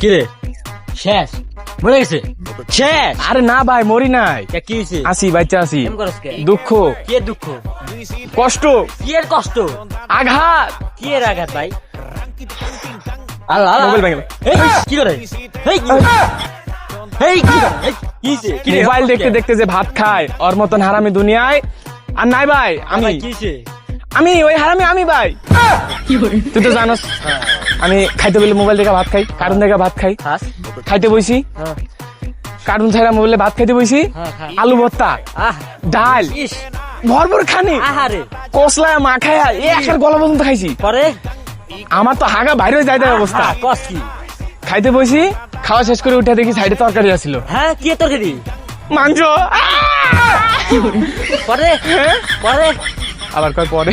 কি রে? শেষ। মরে গেছে? শেষ। আরে না ভাই মরি নাই। কে কি হয়েছে আসি বাচ্চা আসি। এম করস কে? দুঃখ। কি দুঃখ? কষ্ট। কি এর কষ্ট? আঘাত। কি এর আঘাত ভাই? আল্লাহ। মোবাইল ভেঙে এই, কি করে? এই এই কি করে? কি? মোবাইল দেখতে দেখতে যে ভাত খায় ওর মতন হারামি দুনিয়ায়। আর নাই ভাই আমি। কি আমি ওই হারামি আমি ভাই। তুই তো জানোস। আমি খাইতে বলে মোবাইল দেখে ভাত খাই কার্টুন দেখে ভাত খাই। খাইতে বইছি। হ্যাঁ, কার্টুন ছাড়া মোবাইলে ভাত খাইতে বইছি। হ্যাঁ, আলু ভর্তা ডাল। ভরপুর খানি। কসলা মাখায়া এ গলা পর্যন্ত খাইছি। পরে? আমার তো হাগা বাইরে দেয় অবস্থা। কি? খাইতে বইছি খাওয়া শেষ করে উঠে দেখি সাইডে তরকারি আছিল। হ্যাঁ, কি তরকারি? মাংস। পরে? পরে? আবার কয় পরে?